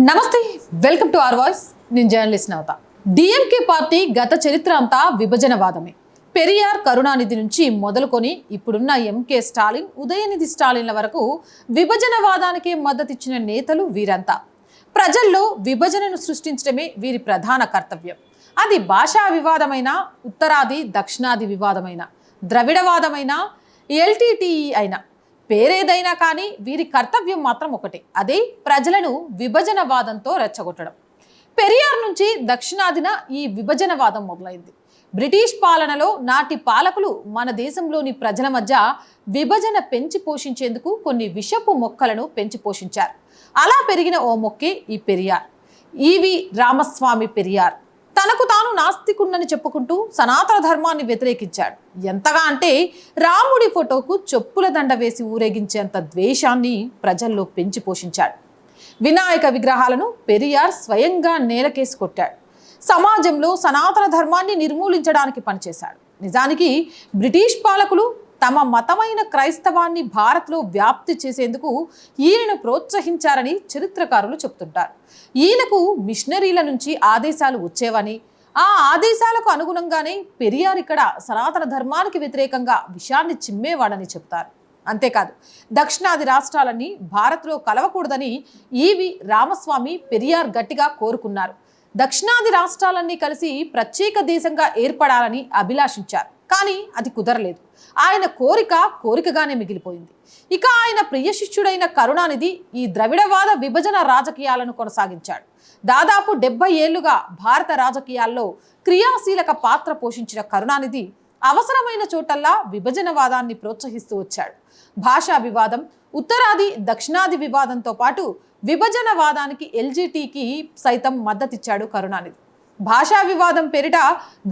నమస్తే welcome to R voice. నేను journalist నవత. DMK party గత చరిత్ర అంతా విభజనవాదమే. పెరియార్ కరుణానిధి నుంచి మొదలుకొని ఇప్పుడున్న ఎంకే స్టాలిన్ ఉదయనిధి స్టాలిన్ల వరకు విభజనవాదానికి మద్దతిచ్చిన నేతలు వీరంతా. ప్రజల్లో విభజనను సృష్టించడమే వీరి ప్రధాన కర్తవ్యం. అది భాషా వివాదమైన ఉత్తరాది దక్షిణాది వివాదమైన ద్రవిడవాదమైన ఎల్టీటీఈ అయినా పేరేదైనా కానీ వీరి కర్తవ్యం మాత్రం ఒకటే. అదే ప్రజలను విభజనవాదంతో రెచ్చగొట్టడం. పెరియార్ నుంచి దక్షిణాదిన ఈ విభజనవాదం మొదలైంది. బ్రిటిష్ పాలనలో నాటి పాలకులు మన దేశంలోని ప్రజల మధ్య విభజన పెంచి పోషించేందుకు కొన్ని విషపు మొక్కలను పెంచి పోషించారు. అలా పెరిగిన ఓ మొక్కే ఈ పెరియార్. ఈవి రామస్వామి పెరియార్. తనకు తాను నాస్తికుండని చెప్పుకుంటూ సనాతన ధర్మాన్ని వ్యతిరేకించాడు. ఎంతగా అంటే రాముడి ఫోటోకు చెప్పుల దండ వేసి ఊరేగించేంత ద్వేషాన్ని ప్రజల్లో పెంచి పోషించాడు. వినాయక విగ్రహాలను పెరియార్ స్వయంగా నేలకేసి కొట్టాడు. సమాజంలో సనాతన ధర్మాన్ని నిర్మూలించడానికి పనిచేశాడు. నిజానికి బ్రిటిష్ పాలకులు తమ మతమైన క్రైస్తవాన్ని భారత్లో వ్యాప్తి చేసేందుకు ఈయనను ప్రోత్సహించారని చరిత్రకారులు చెబుతుంటారు. ఈయనకు మిషనరీల నుంచి ఆదేశాలు వచ్చేవని ఆ ఆదేశాలకు అనుగుణంగానే పెరియార్ ఇక్కడ సనాతన ధర్మానికి వ్యతిరేకంగా విషయాన్ని చిమ్మేవాడని చెప్తారు అంతేకాదు దక్షిణాది రాష్ట్రాలన్నీ భారత్లో కలవకూడదని ఈవి రామస్వామి పెరియార్ గట్టిగా కోరుకున్నారు. దక్షిణాది రాష్ట్రాలన్నీ కలిసి ప్రత్యేక దేశంగా ఏర్పడాలని అభిలాషించారు. కానీ అది కుదరలేదు. ఆయన కోరిక కోరికగానే మిగిలిపోయింది. ఇక ఆయన ప్రియ శిష్యుడైన కరుణానిధి ఈ ద్రవిడవాద విభజన రాజకీయాలను కొనసాగించాడు. దాదాపు డెబ్బై ఏళ్ళుగా భారత రాజకీయాల్లో క్రియాశీలక పాత్ర పోషించిన కరుణానిధి అవసరమైన చోటల్లా విభజనవాదాన్ని ప్రోత్సహిస్తూ వచ్చాడు. భాషా వివాదం ఉత్తరాది దక్షిణాది వివాదంతో పాటు విభజనవాదానికి ఎల్జీటీకి సైతం మద్దతిచ్చాడు కరుణానిధి. భాషా వివాదం పేరిట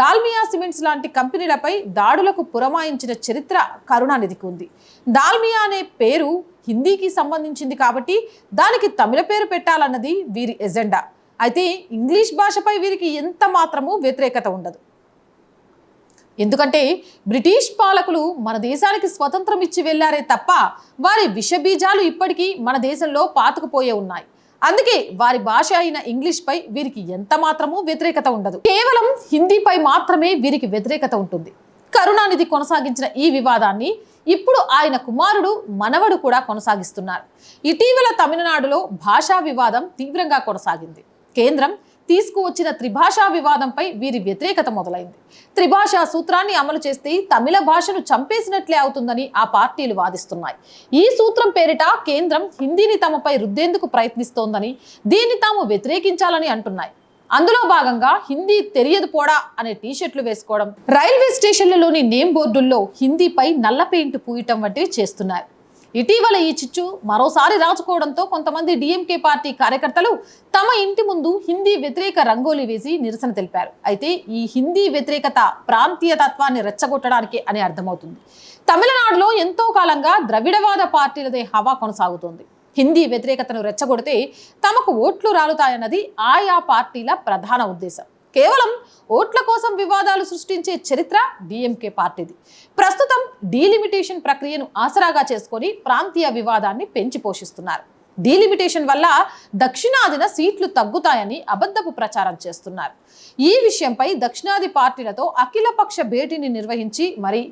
దాల్మియా సిమెంట్స్ లాంటి కంపెనీలపై దాడులకు పురమాయించిన చరిత్ర కరుణానిధికి ఉంది దాల్మియా అనే పేరు హిందీకి సంబంధించింది కాబట్టి దానికి తమిళ పేరు పెట్టాలన్నది వీరి ఎజెండా. అయితే ఇంగ్లీష్ భాషపై వీరికి ఎంత మాత్రమూ వ్యతిరేకత ఉండదు. ఎందుకంటే బ్రిటిష్ పాలకులు మన దేశానికి స్వతంత్రం ఇచ్చి వెళ్ళారే తప్ప వారి విషబీజాలు ఇప్పటికీ మన దేశంలో పాతుకుపోయే ఉన్నాయి. అందుకే వారి భాష అయిన ఇంగ్లీష్ పై వీరికి ఎంత మాత్రమూ వ్యతిరేకత ఉండదు. కేవలం హిందీపై మాత్రమే వీరికి వ్యతిరేకత ఉంటుంది. కరుణానిధి కొనసాగించిన ఈ వివాదాన్ని ఇప్పుడు ఆయన కుమారుడు మనవడు కూడా కొనసాగిస్తున్నారు. ఇటీవల తమిళనాడులో భాషా వివాదం తీవ్రంగా కొనసాగింది. కేంద్రం తీసుకువచ్చిన త్రిభాషా వివాదంపై వీరి వ్యతిరేకత మొదలైంది. త్రిభాషా సూత్రాన్ని అమలు చేస్తే తమిళ భాషను చంపేసినట్లే అవుతుందని ఆ పార్టీలు వాదిస్తున్నాయి. ఈ సూత్రం పేరిట కేంద్రం హిందీని తమపై రుద్దేందుకు ప్రయత్నిస్తోందని దీన్ని తాము వ్యతిరేకించాలని అంటున్నాయి. అందులో భాగంగా హిందీ తెలియదు పోడా అనే టీషర్ట్లు వేసుకోవడం. రైల్వే స్టేషన్లలోని నేమ్ బోర్డుల్లో హిందీపై నల్ల పెయింట్ పూయటం వంటివి చేస్తున్నారు. ఇటీవల ఈ చిచ్చు మరోసారి రాచుకోవడంతో కొంతమంది డిఎంకే పార్టీ కార్యకర్తలు తమ ఇంటి ముందు హిందీ వ్యతిరేక రంగోలీ వేసి నిరసన తెలిపారు. అయితే ఈ హిందీ వ్యతిరేకత ప్రాంతీయ తత్వాన్ని రెచ్చగొట్టడానికి అని అర్థమవుతుంది. తమిళనాడులో ఎంతో కాలంగా ద్రవిడవాద పార్టీలదే హవా కొనసాగుతోంది. హిందీ వ్యతిరేకతను రెచ్చగొడితే తమకు ఓట్లు రాలుతాయన్నది ఆయా పార్టీల ప్రధాన ఉద్దేశం. కేవలం ఓట్ల కోసం వివాదాలు సృష్టించే చరిత్ర డిఎంకే పార్టీది. ప్రస్తుతం డీలిమిటేషన్ ప్రక్రియను ఆసరాగా చేసుకొని ప్రాంతీయ వివాదాన్ని పెంచి పోషిస్తున్నారు. డీలిమిటేషన్ వల్ల దక్షిణాదిన సీట్లు తగ్గుతాయని అబద్ధపు ప్రచారం చేస్తున్నారు. ఈ విషయంపై దక్షిణాది పార్టీలతో అఖిలపక్ష భేటీని నిర్వహించి మరి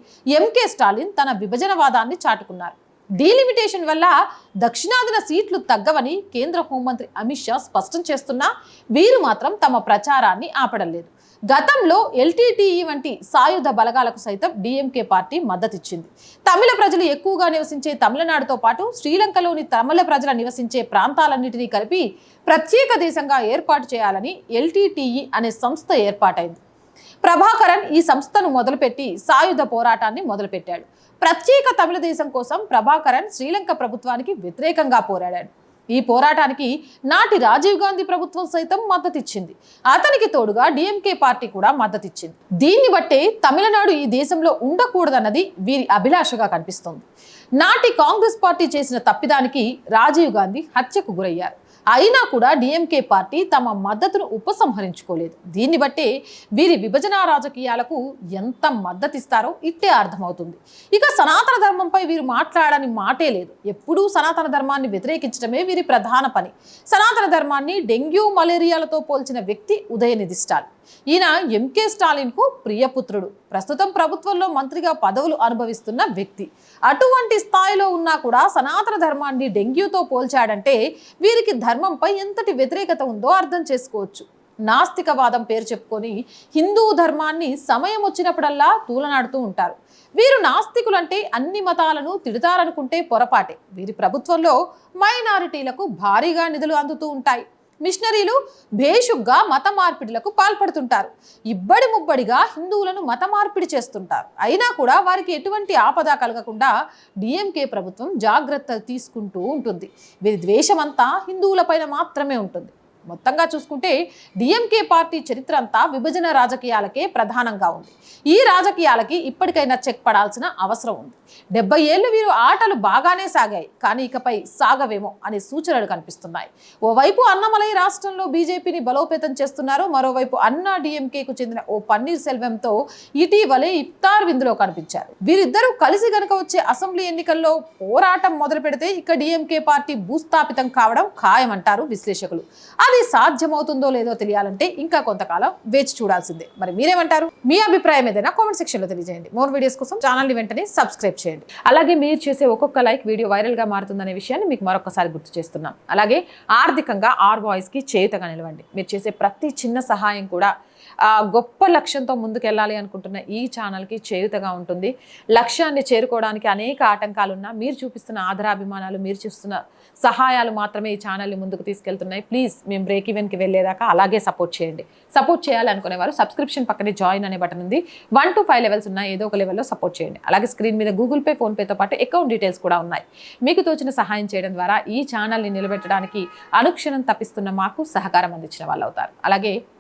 ఎంకే స్టాలిన్ తన విభజనవాదాన్ని చాటుకున్నారు. డీలిమిటేషన్ వల్ల దక్షిణాదిన సీట్లు తగ్గవని కేంద్ర హోంమంత్రి అమిత్ షా స్పష్టం చేస్తున్నా వీరు మాత్రం తమ ప్రచారాన్ని ఆపడలేదు. గతంలో ఎల్టీటీఈ వంటి సాయుధ బలగాలకు సైతం డిఎంకే పార్టీ మద్దతిచ్చింది. తమిళ ప్రజలు ఎక్కువగా నివసించే తమిళనాడుతో పాటు శ్రీలంకలోని తమిళ ప్రజల నివసించే ప్రాంతాలన్నింటినీ కలిపి ప్రత్యేక దేశంగా ఏర్పాటు చేయాలని ఎల్టీటీఈ అనే సంస్థ ఏర్పాటైంది. ప్రభాకరన్ ఈ సంస్థను మొదలుపెట్టి సాయుధ పోరాటాన్ని మొదలుపెట్టాడు. ప్రత్యేక తమిళ దేశం కోసం ప్రభాకరన్ శ్రీలంక ప్రభుత్వానికి వ్యతిరేకంగా పోరాడాడు. ఈ పోరాటానికి నాటి రాజీవ్ గాంధీ ప్రభుత్వం సైతం మద్దతిచ్చింది. అతనికి తోడుగా డిఎంకే పార్టీ కూడా మద్దతిచ్చింది. దీన్ని బట్టే తమిళనాడు ఈ దేశంలో ఉండకూడదన్నది వీరి అభిలాషగా కనిపిస్తోంది. నాటి కాంగ్రెస్ పార్టీ చేసిన తప్పిదానికి రాజీవ్ గాంధీ హత్యకు గురయ్యారు. అయినా కూడా డిఎంకే పార్టీ తమ మద్దతును ఉపసంహరించుకోలేదు. దీన్ని బట్టి వీరి విభజన రాజకీయాలకు ఎంత మద్దతు ఇస్తారో ఇట్టే అర్థమవుతుంది. ఇక సనాతన ధర్మంపై వీరు మాట్లాడని మాటే లేదు. ఎప్పుడూ సనాతన ధర్మాన్ని వ్యతిరేకించడమే వీరి ప్రధాన పని. సనాతన ధర్మాన్ని డెంగ్యూ మలేరియాలతో పోల్చిన వ్యక్తి ఉదయనిధి ఈయన ఎంకే స్టాలిన్కు ప్రియపుత్రుడు. ప్రస్తుతం ప్రభుత్వంలో మంత్రిగా పదవులు అనుభవిస్తున్న వ్యక్తి. అటువంటి స్థాయిలో ఉన్నా కూడా సనాతన ధర్మాన్ని డెంగ్యూతో పోల్చాడంటే వీరికి ధర్మంపై ఎంతటి వ్యతిరేకత ఉందో అర్థం చేసుకోవచ్చు. నాస్తికవాదం పేరు చెప్పుకొని హిందూ ధర్మాన్ని సమయం వచ్చినప్పుడల్లా తూలనాడుతూ ఉంటారు. వీరు నాస్తికులంటే అన్ని మతాలను తిడతారనుకుంటే పొరపాటే. వీరి ప్రభుత్వంలో మైనారిటీలకు భారీగా నిధులు అందుతూ ఉంటాయి. మిషనరీలు భేషుగ్గా మత మార్పిడులకు పాల్పడుతుంటారు. ఇబ్బడి ముబ్బడిగా హిందువులను మత మార్పిడి చేస్తుంటారు. అయినా కూడా వారికి ఎటువంటి ఆపద కలగకుండా డిఎంకే ప్రభుత్వం జాగ్రత్తలు తీసుకుంటూ ఉంటుంది. వీరి ద్వేషమంతా హిందువులపైన మాత్రమే ఉంటుంది. మొత్తంగా చూసుకుంటే డిఎంకే పార్టీ చరిత్ర అంతా విభజన రాజకీయాలకే ప్రధానంగా ఉంది. ఈ రాజకీయాలకి ఇప్పటికైనా చెక్ పడాల్సిన అవసరం ఉంది. డెబ్బై ఏళ్ళు వీరు ఆటలు బాగానే సాగాయి కానీ ఇకపై సాగవేమో అనే సూచనలు కనిపిస్తున్నాయి. ఓవైపు అన్నమలై రాష్ట్రంలో బీజేపీని బలోపేతం చేస్తున్నారు మరోవైపు అన్నా డిఎంకేకు చెందిన ఓ పన్నీర్ సెల్వంతో ఇటీవలే ఇఫ్తార్ విందులో కనిపించారు. వీరిద్దరూ కలిసి గనక వచ్చే అసెంబ్లీ ఎన్నికల్లో పోరాటం మొదలు పెడితే ఇక డిఎంకే పార్టీ భూస్థాపితం కావడం ఖాయమంటారు విశ్లేషకులు. అది సాధ్యమవుతుందో లేదో తెలియాలంటే ఇంకా కొంతకాలం వేచి చూడాల్సిందే. మరి మీరేమంటారు? మీ అభిప్రాయం ఏదైనా కామెంట్ సెక్షన్లో తెలియజేయండి. మోర్ వీడియోస్ కోసం ఛానల్ని వెంటనే సబ్స్క్రైబ్ చేయండి. అలాగే మీరు చేసే ఒక్కొక్క లైక్ వీడియో వైరల్గా మారుతుందనే విషయాన్ని మీకు మరొకసారి గుర్తు చేస్తున్నాం. అలాగే ఆర్థికంగా ఆర్ వాయిస్కి చేయుతగా నిలవండి. మీరు చేసే ప్రతి చిన్న సహాయం కూడా గొప్ప లక్ష్యంతో ముందుకెళ్ళాలి అనుకుంటున్న ఈ ఛానల్కి చేయుతగా ఉంటుంది. లక్ష్యాన్ని చేరుకోవడానికి అనేక ఆటంకాలు ఉన్నా మీరు చూపిస్తున్న ఆధారాభిమానాలు మీరు చూస్తున్న సహాయాలు మాత్రమే ఈ ఛానల్ని ముందుకు తీసుకెళ్తున్నాయి. ప్లీజ్ మేము బ్రేక్ ఈవెన్కి వెళ్ళేదాకా అలాగే సపోర్ట్ చేయండి. సపోర్ట్ చేయాలనుకునే వారు సబ్స్క్రిప్షన్ పక్కనే జాయిన్ అనే బటన్ ఉంది. వన్ టు ఫైవ్ లెవెల్స్ ఉన్నాయి ఏదో ఒక లెవెల్లో సపోర్ట్ చేయండి. అలాగే స్క్రీన్ మీద గూగుల్ పే ఫోన్పేతో పాటు అకౌంట్ డీటెయిల్స్ కూడా ఉన్నాయి. మీకు తోచిన సహాయం చేయడం ద్వారా ఈ ఛానల్ని నిలబెట్టడానికి అనుక్షణం తప్పిస్తున్న మాకు సహకారం అందించిన వాళ్ళు అవుతారు అలాగే